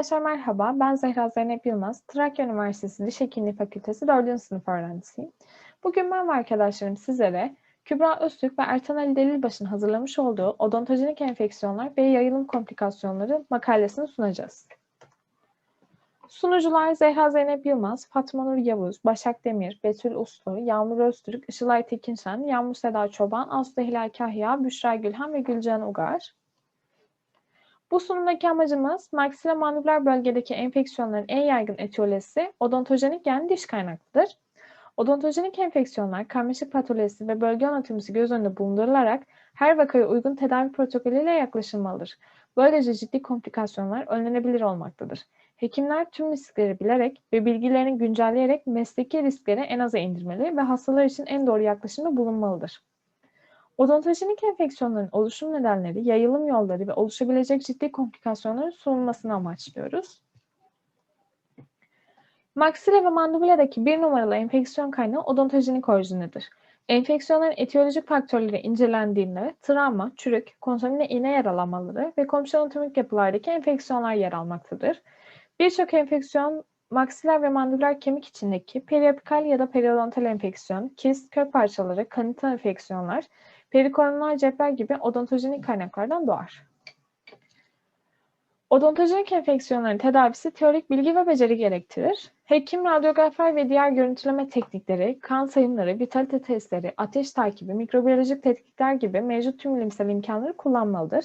Arkadaşlar merhaba, ben Zehra Zeynep Yılmaz, Trakya Üniversitesi Diş Hekimliği Fakültesi 4. sınıf öğrencisiyim. Bugün ben ve arkadaşlarım sizlere Kübra Öztürk ve Ertan Ali Delilbaş'ın hazırlamış olduğu odontojenik enfeksiyonlar ve yayılım komplikasyonları makalesini sunacağız. Sunucular Zehra Zeynep Yılmaz, Fatma Nur Yavuz, Başak Demir, Betül Uslu, Yağmur Öztürk, Işılay Tekinşen, Yağmur Seda Çoban, Aslı Hilal Kahya, Büşra Gülhan ve Gülcan Ugar. Bu sunumdaki amacımız maksilomandibular bölgedeki enfeksiyonların en yaygın etiyolojisi odontojenik yani diş kaynaklıdır. Odontojenik enfeksiyonlar karmaşık patolojisi ve bölge anatomisi göz önünde bulundurularak her vakaya uygun tedavi protokolüyle yaklaşılmalıdır. Böylece ciddi komplikasyonlar önlenebilir olmaktadır. Hekimler tüm riskleri bilerek ve bilgilerini güncelleyerek mesleki riskleri en aza indirmeli ve hastalar için en doğru yaklaşımda bulunmalıdır. Odontojenik enfeksiyonların oluşum nedenleri, yayılım yolları ve oluşabilecek ciddi komplikasyonların sunulmasını amaçlıyoruz. Maksile ve mandibuladaki bir numaralı enfeksiyon kaynağı odontojenik orijinidir. Enfeksiyonların etiyolojik faktörleri incelendiğinde travma, çürük, kontamine iğne yaralanmaları ve komşu anatomik yapılardaki enfeksiyonlar yer almaktadır. Birçok enfeksiyon maksiler ve mandibular kemik içindeki periapikal ya da periodontal enfeksiyon, kist, kök parçaları, kanita enfeksiyonlar, perikoronal cepler gibi odontojenik kaynaklardan doğar. Odontojenik enfeksiyonların tedavisi teorik bilgi ve beceri gerektirir. Hekim, radyografer ve diğer görüntüleme teknikleri, kan sayımları, vitalite testleri, ateş takibi, mikrobiyolojik tetkikler gibi mevcut tüm bilimsel imkanları kullanmalıdır.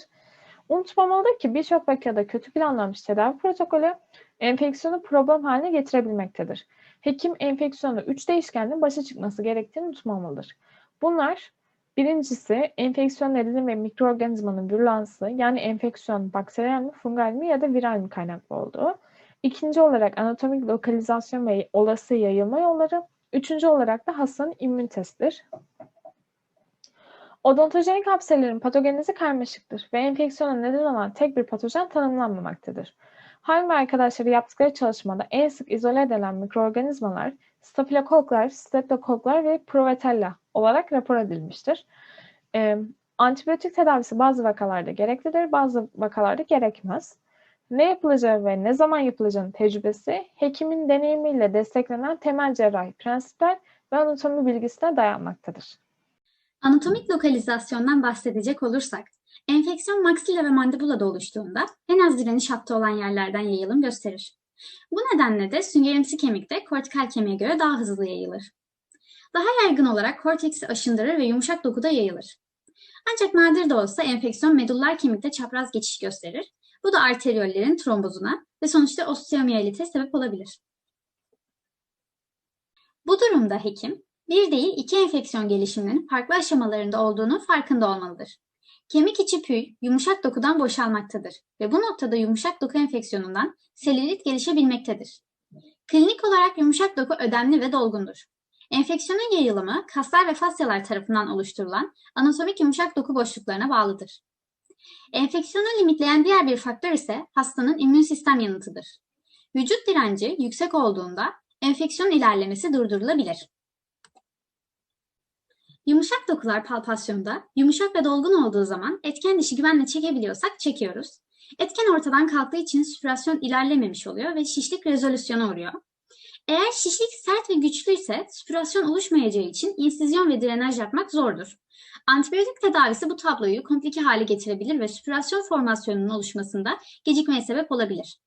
Unutmamalıdır ki birçok vakada kötü planlanmış tedavi protokolü enfeksiyonu problem haline getirebilmektedir. Hekim enfeksiyonu üç değişkenle başa çıkması gerektiğini unutmamalıdır. Bunlar birincisi enfeksiyon nedeni ve mikroorganizmanın virülansı yani enfeksiyon bakteriyel mi, fungal mi ya da viral mi kaynaklı olduğu. İkinci olarak anatomik lokalizasyon ve olası yayılma yolları. Üçüncü olarak da hastanın immünitesidir. Odontojenik hapselerin patogenezi karmaşıktır ve enfeksiyona neden olan tek bir patojen tanımlanmamaktadır. Haim ve arkadaşları yaptıkları çalışmada en sık izole edilen mikroorganizmalar stafilokoklar, streptokoklar ve provetella olarak rapor edilmiştir. Ee, antibiyotik tedavisi bazı vakalarda gereklidir, bazı vakalarda gerekmez. Ne yapılacağı ve ne zaman yapılacağının tecrübesi, hekimin deneyimiyle desteklenen temel cerrahi prensipler ve anatomi bilgisine dayanmaktadır. Anatomik lokalizasyondan bahsedecek olursak, enfeksiyon maksilla ve mandibulada oluştuğunda en az direniş hattı olan yerlerden yayılım gösterir. Bu nedenle de süngerimsi kemikte kortikal kemiğe göre daha hızlı yayılır. Daha yaygın olarak korteksi aşındırır ve yumuşak dokuda yayılır. Ancak nadir de olsa enfeksiyon medullar kemikte çapraz geçiş gösterir. Bu da arteriyollerin trombozuna ve sonuçta osteomiyelite sebep olabilir. Bu durumda hekim, bir değil iki enfeksiyon gelişiminin farklı aşamalarında olduğunu farkında olmalıdır. Kemik içi püy yumuşak dokudan boşalmaktadır ve bu noktada yumuşak doku enfeksiyonundan selülit gelişebilmektedir. Klinik olarak yumuşak doku ödemli ve dolgundur. Enfeksiyonun yayılımı kaslar ve fasyalar tarafından oluşturulan anatomik yumuşak doku boşluklarına bağlıdır. Enfeksiyonu limitleyen diğer bir faktör ise hastanın immün sistem yanıtıdır. Vücut direnci yüksek olduğunda enfeksiyon ilerlemesi durdurulabilir. Yumuşak dokular palpasyonda yumuşak ve dolgun olduğu zaman etken dişi güvenle çekebiliyorsak çekiyoruz. Etken ortadan kalktığı için süpürasyon ilerlememiş oluyor ve şişlik rezolüsyona uğruyor. Eğer şişlik sert ve güçlüyse süpürasyon oluşmayacağı için insizyon ve drenaj yapmak zordur. Antibiyotik tedavisi bu tabloyu komplike hale getirebilir ve süpürasyon formasyonunun oluşmasında gecikmeye sebep olabilir.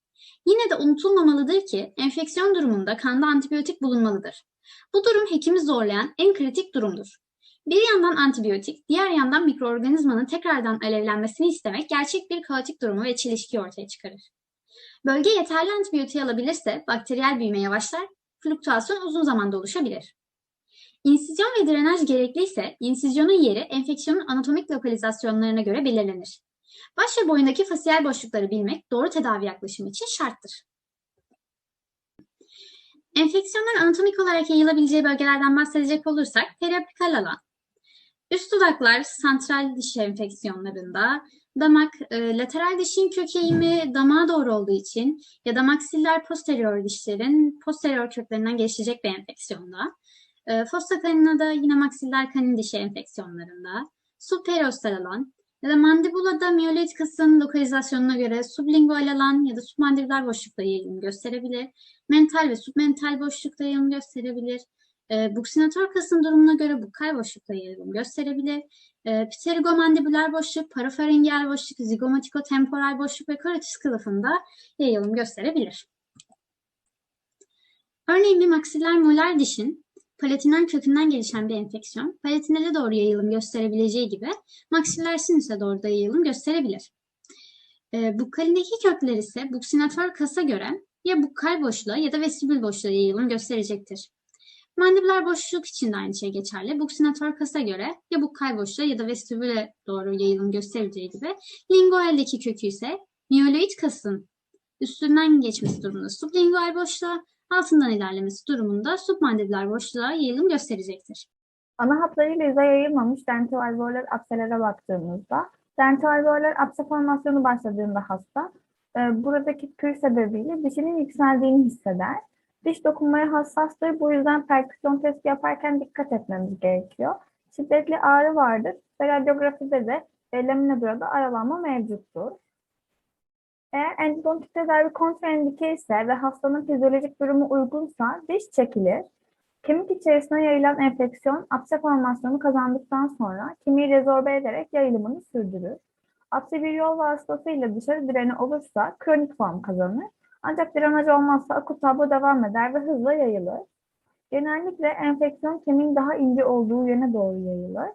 Yine de unutulmamalıdır ki enfeksiyon durumunda kanda antibiyotik bulunmalıdır. Bu durum hekimi zorlayan en kritik durumdur. Bir yandan antibiyotik, diğer yandan mikroorganizmanın tekrardan alevlenmesini istemek gerçek bir kaotik durumu ve çelişki ortaya çıkarır. Bölge yeterli antibiyotiği alabilirse bakteriyel büyüme yavaşlar, fluktuasyon uzun zamanda oluşabilir. İnsizyon ve drenaj gerekliyse insizyonun yeri enfeksiyonun anatomik lokalizasyonlarına göre belirlenir. Baş ve boyundaki fasiyel boşlukları bilmek doğru tedavi yaklaşımı için şarttır. Enfeksiyonların anatomik olarak yayılabileceği bölgelerden bahsedecek olursak periapikal alan, üst dudaklar santral diş enfeksiyonlarında, damak e, lateral dişin kök eğimi damağa doğru olduğu için ya da maksiller posterior dişlerin posterior köklerinden gelişecek bir enfeksiyonda, e, fossa kanina da yine maksiller kanin dişi enfeksiyonlarında, subperostal alan, Ya da mandibulada miyoloid kasın lokalizasyonuna göre sublingual alan ya da submandibular boşlukta yayılım gösterebilir. Mental ve submental boşlukta yayılım gösterebilir. E, buksinatör kasın durumuna göre bukal boşlukta yayılım gösterebilir. E, pterigomandibüler boşluk, parafaringel boşluk, zigomatikotemporal boşluk ve karotis kılıfında yayılım gösterebilir. Örneğin bir maksiller molar dişin palatinen kökünden gelişen bir enfeksiyon, palatinele doğru yayılım gösterebileceği gibi maksiller sinüse doğru da yayılım gösterebilir. E, bukalindeki kökler ise buksinatör kasa göre ya bukal boşluğa ya da vestibül boşluğa yayılım gösterecektir. Mandibular boşluk için de aynı şey geçerli. Buksinatör kasa göre ya bukal boşluğa ya da vestibüle doğru yayılım göstereceği gibi lingualdeki kökü ise miyoloid kasın üstünden geçmesi durumunda sublingual boşluğa, altından ilerlemesi durumunda submandibular boşluğa yayılım gösterecektir. Ana hatlarıyla yüze yayılmamış dentoalveolar apselere baktığımızda dentoalveolar apse formasyonu başladığında hasta e, buradaki pür sebebiyle dişinin yükseldiğini hisseder. Diş dokunmaya hassastır. Bu yüzden perküsyon testi yaparken dikkat etmemiz gerekiyor. Şiddetli ağrı vardır ve radyografide de e, lamina burada aralanma mevcuttur. Eğer endodontik tedavi kontraindike ise ve hastanın fizyolojik durumu uygunsa diş çekilir. Kemik içerisine yayılan enfeksiyon apse formasyonu kazandıktan sonra kemiği rezorbe ederek yayılımını sürdürür. Apse bir yol vasıtasıyla dışarı direni olursa kronik form kazanır. Ancak drenaj olmazsa akut tablo devam eder ve hızla yayılır. Genellikle enfeksiyon kemiğin daha ince olduğu yöne doğru yayılır.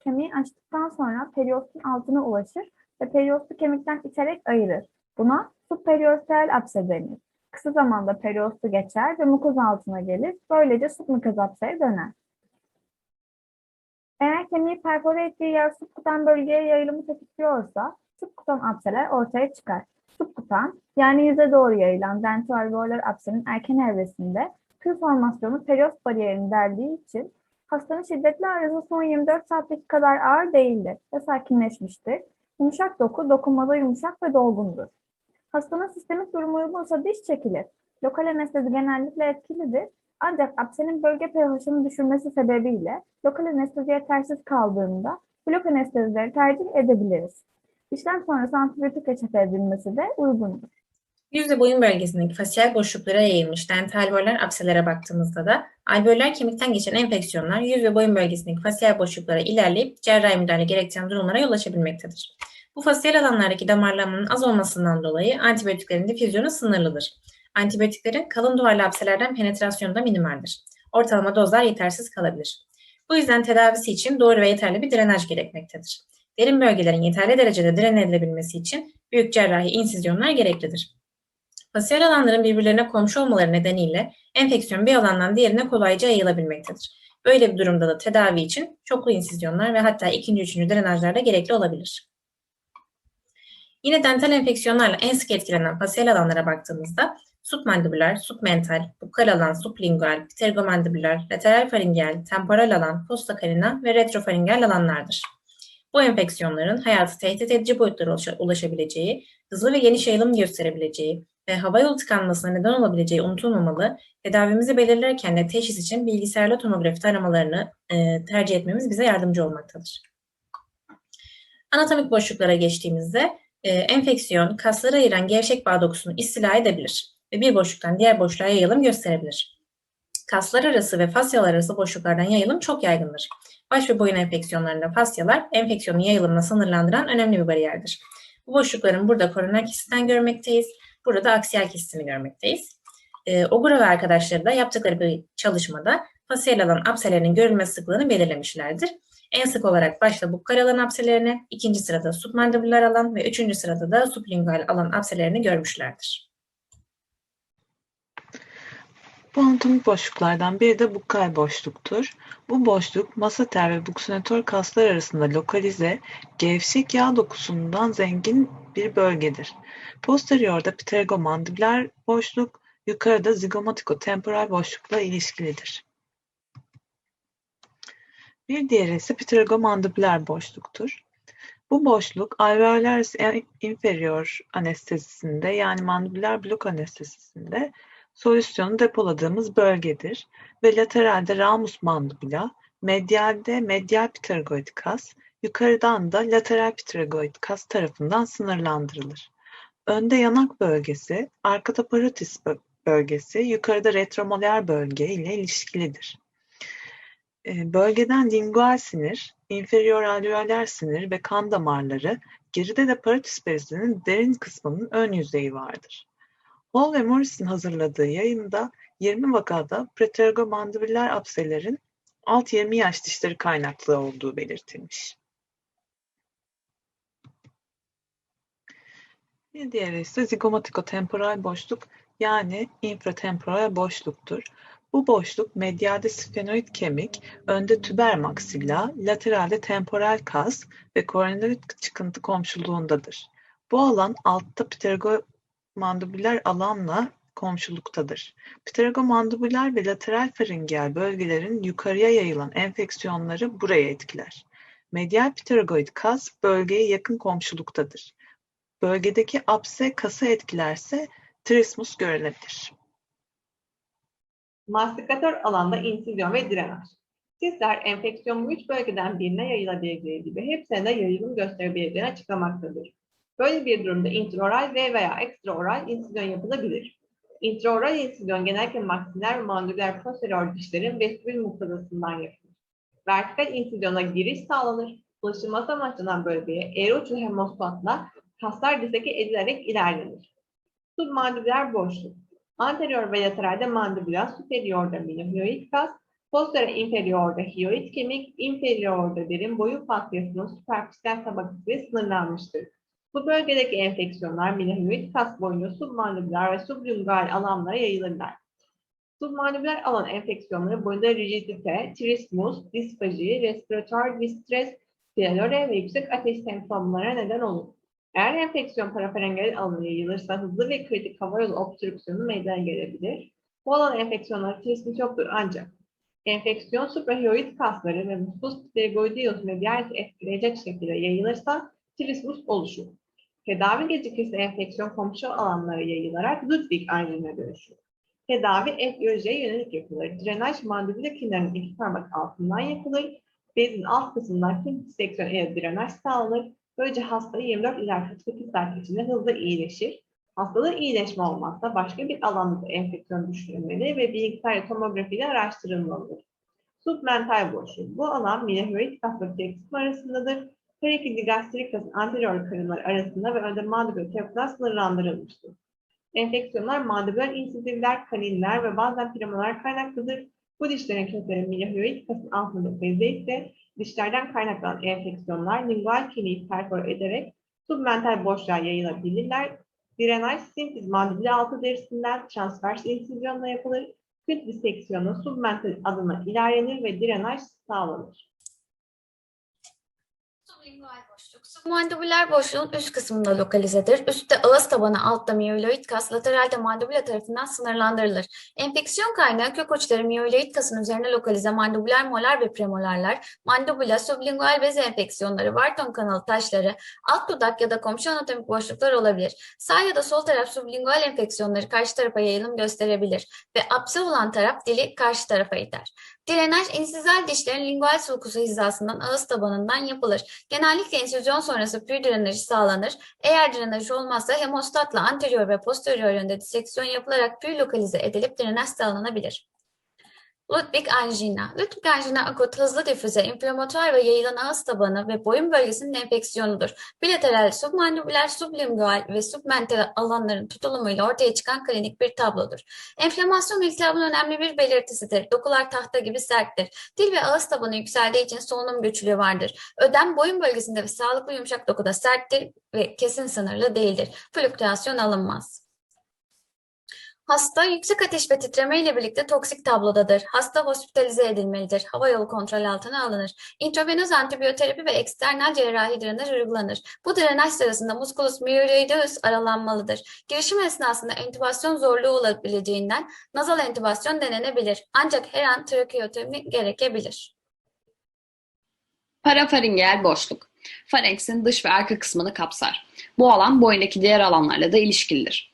Kemiği açtıktan sonra periostun altına ulaşır ve periostu kemikten iterek ayırır. Buna subperiosteal apse denir. Kısa zamanda periostu geçer ve mukoz altına gelir. Böylece submukoz apseye döner. Eğer kemiği perfore ettiği yer subkutan bölgeye yayılımı tetikliyorsa subkutan apseler ortaya çıkar. Subkutan yani yüze doğru yayılan dentoalveolar apsenin erken evresinde tüy formasyonu periost bariyerini deldiği için hastanın şiddetli ağrısı son 24 saatlik kadar ağır değildir ve sakinleşmiştir. Yumuşak doku dokunmada yumuşak ve dolgundur. Hastanın sistemik durumu uygunsa diş çekilir. Lokal anestezi genellikle etkilidir. Ancak apsenin bölge pH'ını düşürmesi sebebiyle lokal anestezi yetersiz kaldığında blok anestezileri tercih edebiliriz. İşlem sonrası antibiyotik reçete edilmesi de uygundur. Yüz ve boyun bölgesindeki fasyal boşluklara yayılmış dentalveolar apselere baktığımızda da alveoller kemikten geçen enfeksiyonlar yüz ve boyun bölgesindeki fasyal boşluklara ilerleyip cerrahi müdahale gerektiren durumlara yol açabilmektedir. Bu fasyal alanlardaki damarlanmanın az olmasından dolayı antibiyotiklerin difüzyonu sınırlıdır. Antibiyotiklerin kalın duvarlı apselerden penetrasyonu da minimaldir. Ortalama dozlar yetersiz kalabilir. Bu yüzden tedavisi için doğru ve yeterli bir drenaj gerekmektedir. Derin bölgelerin yeterli derecede dren edilebilmesi için büyük cerrahi insizyonlar gereklidir. Fasyal alanların birbirlerine komşu olmaları nedeniyle enfeksiyon bir alandan diğerine kolayca yayılabilmektedir. Böyle bir durumda da tedavi için çoklu insizyonlar ve hatta ikinci, üçüncü drenajlar da gerekli olabilir. Yine dental enfeksiyonlarla en sık etkilenen fasyal alanlara baktığımızda submandibüler, submental, bukal alan, sublingual, pterigomandibüler, lateral faringel, temporal alan, fossa carina ve retrofaringel alanlardır. Bu enfeksiyonların hayatı tehdit edici boyutlara ulaşabileceği, hızlı ve geniş yayılım gösterebileceği ve havayolu tıkanmasına neden olabileceği unutulmamalı, tedavimizi belirlerken de teşhis için bilgisayarlı tomografi taramalarını e, tercih etmemiz bize yardımcı olmaktadır. Anatomik boşluklara geçtiğimizde e, enfeksiyon kasları ayıran gevşek bağ dokusunu istila edebilir ve bir boşluktan diğer boşluğa yayılım gösterebilir. Kaslar arası ve fasyalar arası boşluklardan yayılım çok yaygındır. Baş ve boyun enfeksiyonlarında fasyalar enfeksiyonun yayılımını sınırlandıran önemli bir bariyerdir. Bu boşlukların burada koroner kistiden görmekteyiz. Burada da aksiyel kistini görmekteyiz. E, Ogura ve arkadaşları da yaptıkları bir çalışmada fasyal alan apselerinin görülme sıklığını belirlemişlerdir. En sık olarak başta bukkal alan apselerini, ikinci sırada submandibular alan ve üçüncü sırada da sublingual alan apselerini görmüşlerdir. Bu anatomik boşluklardan biri de bukkal boşluktur. Bu boşluk masater ve buksinatör kaslar arasında lokalize, gevşek yağ dokusundan zengin bir bölgedir. Posteriorda pterigomandibüler boşluk, yukarıda zigomatikotemporal boşlukla ilişkilidir. Bir diğeri ise pterigomandibüler boşluktur. Bu boşluk alveolaris inferior anestezisinde yani mandibüler blok anestezisinde solüsyonu depoladığımız bölgedir ve lateralde ramus mandibula, medialde medial pterygoid kas, yukarıdan da lateral pterygoid kas tarafından sınırlandırılır. Önde yanak bölgesi, arkada parotis bö- bölgesi, yukarıda retromolar bölge ile ilişkilidir. E, Bölgeden lingual sinir, inferior alveolar sinir ve kan damarları, geride de parotis bezinin derin kısmının ön yüzeyi vardır. Hall ve Morris'in hazırladığı yayında 20 vakada pretergomandibüler apselerin alt 20 yaş dişleri kaynaklı olduğu belirtilmiş. Bir diğeri ise zigomatikotemporal boşluk yani infratemporal boşluktur. Bu boşluk medyalde sfenoid kemik, önde tüber maksilla, lateralde temporal kas ve koroner çıkıntı komşuluğundadır. Bu alan altta pteromandibüler alanla komşuluktadır. Pteromandibüler ve lateral faringeal bölgelerin yukarıya yayılan enfeksiyonları buraya etkiler. Medial pterygoid kas bölgeye yakın komşuluktadır. Bölgedeki apse kası etkilerse trismus görülebilir. Mastikatör alanda insizyon ve drenaj. Sizler enfeksiyon bu üç bölgeden birine yayılabileceği gibi hepsine de yayılım gösterebileceğini açıklamaktadır. Böyle bir durumda intraoral ve veya ekstraoral insizyon yapılabilir. Intraoral insizyon genellikle maksiler ve mandibüler posterior dişlerin vestibül muktadasından yapılır. Vertikal insizyona giriş sağlanır. Ulaşılması amaçlanan bölgeye eğri uçlu hemostatla kaslar diseke edilerek ilerlenir. Submandibüler boşluk. Anterior ve lateralde mandibüler, superiorda minihyoid kas, posterior inferiorda hyoid kemik, inferiorda derin boyun fasyasının süperfisiyel tabakası sınırlanmıştır. Bu bölgedeki enfeksiyonlar minihyoid kas boyunca submandibüler ve sublingual alanlara yayılırlar. Submandibüler alan enfeksiyonları boyunda rigidite, trismus, disfaji, respiratuar distres, pielore ve yüksek ateş semptomlara neden olur. Eğer enfeksiyon parafarengeal alana yayılırsa hızlı ve kritik hava yolu obstrüksiyonu meydana gelebilir. Bu alan enfeksiyonları trismus yoktur ancak enfeksiyon suprahyoid kasları ve musculus pterygoideus medialis etkileyecek şekilde yayılırsa trismus oluşur. Tedavi gecikirse enfeksiyon komşu alanlara yayılarak Ludwig anjine dönüşür. Tedavi etiyolojiye yönelik yapılır. Drenaj mandibüle kenarının iki parmak altından yapılır. Bezin alt kısmından kim diseksiyon ile drenaj sağlanır. Böylece hasta 24 ila 48 saat içinde hızlı iyileşir. Hastalığın iyileşme olmazsa başka bir alanda da enfeksiyon düşünülmeli ve bilgisayar tomografiyle araştırılmalıdır. Submental boşluk. Bu alan milehürit kas ve arasındadır. Her iki digastrik kasın anterior karınlar arasında ve önde mandibül tarafından sınırlandırılmıştır. Enfeksiyonlar mandibüler insizivler, kaniller ve bazen premolar kaynaklıdır. Bu dişlerin kökleri milehürit kasın altında beze ise dişlerden kaynaklanan enfeksiyonlar lingual kemiği perfor ederek submental boşluğa yayılabilirler. Drenaj sintiz mandibüle altı derisinden transvers insizyonla yapılır. Küt diseksiyonu submental adına ilerlenir ve drenaj sağlanır. Sublingual boşluk. Submandibüler boşluğun üst kısmında lokalizedir. Üstte ağız tabanı, altta miyoloid kas, lateralde mandibüla tarafından sınırlandırılır. Enfeksiyon kaynağı kök uçları miyoloid kasın üzerine lokalize mandibüler molar ve premolarlar, mandibüla, sublingual bez enfeksiyonları, Wharton kanalı taşları, alt dudak ya da komşu anatomik boşluklar olabilir. Sağ ya da sol taraf sublingual enfeksiyonları karşı tarafa yayılım gösterebilir ve apse olan taraf dili karşı tarafa iter. Drenaj insizal dişlerin lingual sulkusu hizasından ağız tabanından yapılır. Genellikle insüzyon sonrası pür drenajı sağlanır. Eğer drenaj olmazsa hemostatla anterior ve posterior yönde diseksiyon yapılarak pür lokalize edilip drenaj sağlanabilir. Ludwig angina. Ludwig angina akut, hızlı difüze, inflamatuar ve yayılan ağız tabanı ve boyun bölgesinin enfeksiyonudur. Bilateral, submandibüler, sublingual ve submental alanların tutulumuyla ortaya çıkan klinik bir tablodur. Enflamasyon iltihabın önemli bir belirtisidir. Dokular tahta gibi serttir. Dil ve ağız tabanı yükseldiği için solunum güçlüğü vardır. Ödem boyun bölgesinde ve sağlıklı yumuşak dokuda serttir ve kesin sınırlı değildir. Flüktüasyon alınmaz. Hasta yüksek ateş ve titreme ile birlikte toksik tablodadır. Hasta hospitalize edilmelidir. Hava yolu kontrol altına alınır. İntravenöz antibiyoterapi ve eksternal cerrahi drenaj uygulanır. Bu drenaj sırasında musculus myeloideus aralanmalıdır. Girişim esnasında entübasyon zorluğu olabileceğinden nazal entübasyon denenebilir. Ancak her an trakeotomi gerekebilir. Parafaringeal boşluk. Farenksin dış ve arka kısmını kapsar. Bu alan boyundaki diğer alanlarla da ilişkilidir.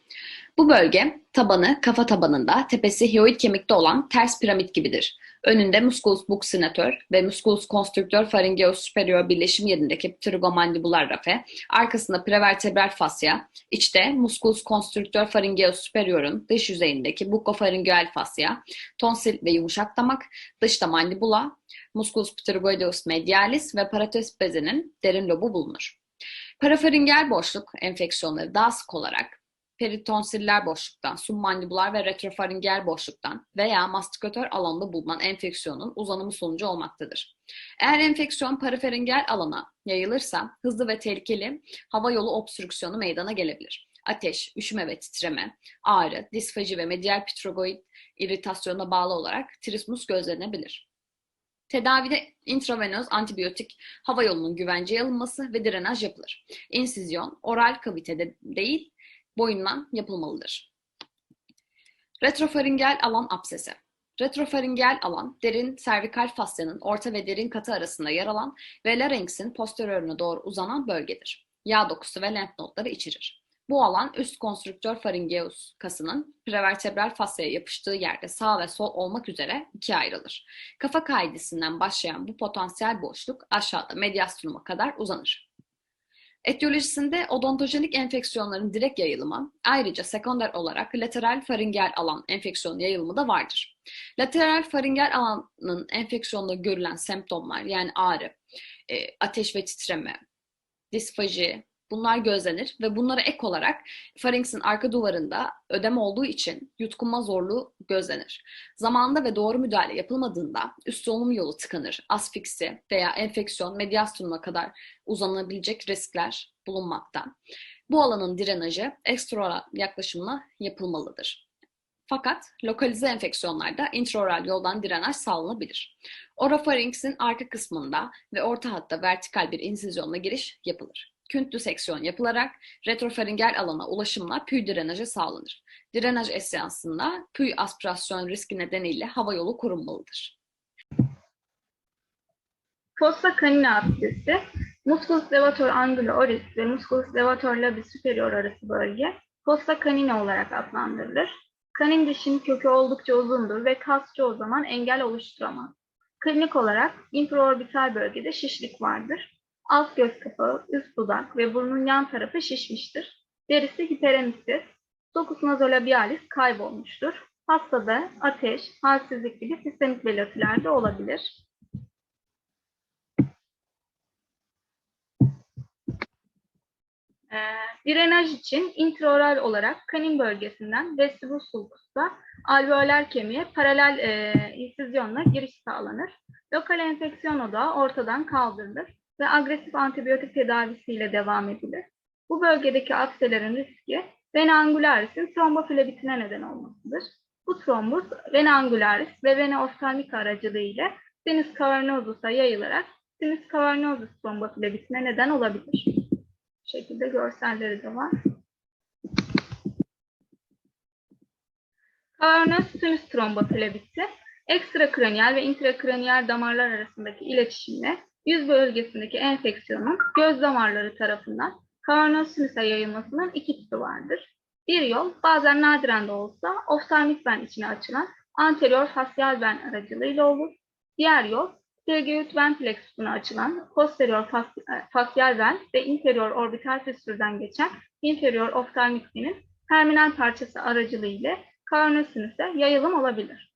Bu bölge tabanı kafa tabanında, tepesi hyoid kemikte olan ters piramit gibidir. Önünde musculus buccinator ve musculus constrictor pharyngeus superior birleşim yerindeki pterygomandibular rafe, arkasında prevertebral fasya, içte musculus constrictor pharyngeus superior'un dış yüzeyindeki bucopharyngeal fasya, tonsil ve yumuşak damak, dışta mandibula, musculus pterygoideus medialis ve paratos bezinin derin lobu bulunur. Parafaringel boşluk enfeksiyonları daha sık olarak peritonsiller boşluktan, submandibular ve retrofaringel boşluktan veya mastikatör alanında bulunan enfeksiyonun uzanımı sonucu olmaktadır. Eğer enfeksiyon parafaringel alana yayılırsa hızlı ve tehlikeli hava yolu obstrüksiyonu meydana gelebilir. Ateş, üşüme ve titreme, ağrı, disfaji ve medial pterygoid irritasyonuna bağlı olarak trismus gözlenebilir. Tedavide intravenöz antibiyotik hava yolunun güvenceye alınması ve drenaj yapılır. İnsizyon oral kavitede değil, boyundan yapılmalıdır. Retrofaringel alan absesi. Retrofaringel alan, derin servikal fasyanın orta ve derin katı arasında yer alan ve larynx'in posterioruna doğru uzanan bölgedir. Yağ dokusu ve lenf nodları içerir. Bu alan üst konstrüktör faringeus kasının prevertebral fasyaya yapıştığı yerde sağ ve sol olmak üzere ikiye ayrılır. Kafa kaidesinden başlayan bu potansiyel boşluk aşağıda mediastinuma kadar uzanır. Etiyolojisinde odontojenik enfeksiyonların direkt yayılımı, ayrıca sekonder olarak lateral faringel alan enfeksiyon yayılımı da vardır. Lateral faringel alanın enfeksiyonda görülen semptomlar yani ağrı, e, ateş ve titreme, disfaji, bunlar gözlenir ve bunlara ek olarak faringsin arka duvarında ödem olduğu için yutkunma zorluğu gözlenir. Zamanında ve doğru müdahale yapılmadığında üst solunum yolu tıkanır, asfiksi veya enfeksiyon mediastinuma kadar uzanabilecek riskler bulunmakta. Bu alanın drenajı ekstraoral yaklaşımla yapılmalıdır. Fakat lokalize enfeksiyonlarda intraoral yoldan drenaj sağlanabilir. Orofaringsin arka kısmında ve orta hatta vertikal bir insizyonla giriş yapılır. Künt diseksiyon yapılarak retrofaringel alana ulaşımla püy drenajı sağlanır. Drenaj esnasında püy aspirasyon riski nedeniyle hava yolu korunmalıdır. Fossa canina absesi, musculus levator anguli oris ve musculus levator labis superior arası bölge fossa canina olarak adlandırılır. Kanin dişinin kökü oldukça uzundur ve kas çoğu zaman engel oluşturamaz. Klinik olarak infraorbital bölgede şişlik vardır. Alt göz kapağı, üst dudak ve burnun yan tarafı şişmiştir. Derisi hiperemisis, Docus nasolabialis kaybolmuştur. Hastada ateş, halsizlik gibi sistemik belirtiler de olabilir. Ee, drenaj için intraoral olarak kanin bölgesinden vestibus sulcusta alveoler kemiğe paralel e, insizyonla giriş sağlanır. Lokal enfeksiyon odağı ortadan kaldırılır ve agresif antibiyotik tedavisiyle devam edilir. Bu bölgedeki abselerin riski vena angularis'in tromboflebitine neden olmasıdır. Bu trombus vena angularis ve vena oftalmika aracılığıyla sinüs cavernosus'a yayılarak sinüs cavernosus tromboflebitine neden olabilir. Bu şekilde görselleri de var. Cavernos sinüs tromboflebiti ekstrakraniyal ve intrakraniyal damarlar arasındaki iletişimle yüz bölgesindeki enfeksiyonun göz damarları tarafından sinüse yayılmasının iki tipi vardır. Bir yol bazen nadiren de olsa oftalmik ven içine açılan anterior fasyal ven aracılığıyla olur. Diğer yol Pterygoid ven plexusuna açılan posterior fas- fasyal ven ve inferior orbital fistülden geçen inferior oftalmik venin terminal parçası aracılığıyla cavernos sinüse yayılım olabilir.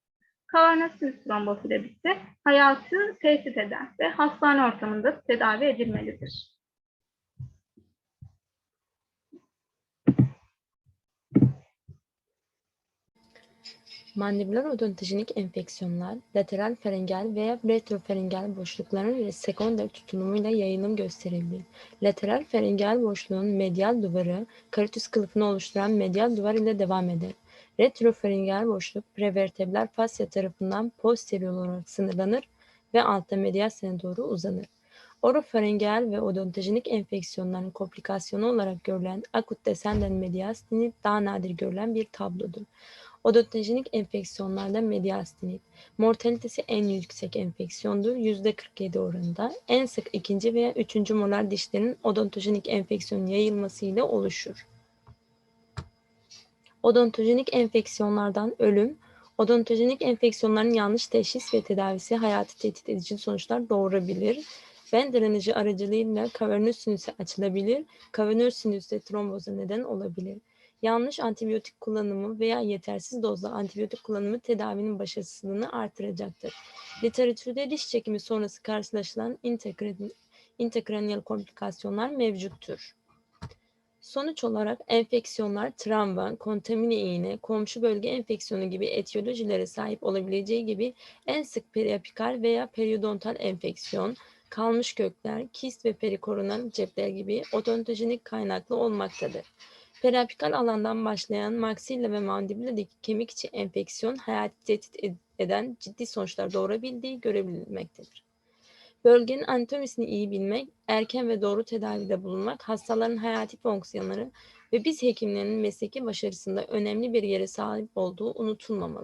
Cavernos sinüs tromboflebiti hayatı tehdit eder ve hastane ortamında tedavi edilmelidir. Mandibüler odontojenik enfeksiyonlar, lateral faringel veya retrofaringel boşlukların sekonder tutunumuyla yayılım gösterebilir. Lateral faringel boşluğun medial duvarı, karitüs kılıfını oluşturan medial duvar ile devam eder. Retrofaringel boşluk, prevertebral fasya tarafından posterior olarak sınırlanır ve altta mediasine doğru uzanır. Orofaringel ve odontojenik enfeksiyonların komplikasyonu olarak görülen akut descendent mediastinit daha nadir görülen bir tablodur. Odontojenik enfeksiyonlarda mediastinit, mortalitesi en yüksek enfeksiyondur %47 oranında. En sık ikinci veya üçüncü molar dişlerin odontojenik enfeksiyon yayılması ile oluşur. Odontojenik enfeksiyonlardan ölüm, Odontojenik enfeksiyonların yanlış teşhis ve tedavisi hayati tehdit edici sonuçlar doğurabilir. Ben drenajı aracılığıyla kavernöz sinüsü açılabilir. Kavernöz sinüsü tromboza neden olabilir. Yanlış antibiyotik kullanımı veya yetersiz dozda antibiyotik kullanımı tedavinin başarısızlığını artıracaktır. Literatürde diş çekimi sonrası karşılaşılan intekraniyal komplikasyonlar mevcuttur. Sonuç olarak enfeksiyonlar travma, kontamine iğne, komşu bölge enfeksiyonu gibi etiyolojilere sahip olabileceği gibi en sık periapikal veya periodontal enfeksiyon, kalmış kökler, kist ve perikoronal cepler gibi odontojenik kaynaklı olmaktadır. Periapikal alandan başlayan maksilla ve mandibuladaki kemik içi enfeksiyon hayati tehdit ed- eden ciddi sonuçlar doğurabildiği görebilmektedir. Bölgenin anatomisini iyi bilmek, erken ve doğru tedavide bulunmak, hastaların hayati fonksiyonları ve biz hekimlerin mesleki başarısında önemli bir yere sahip olduğu unutulmamalı.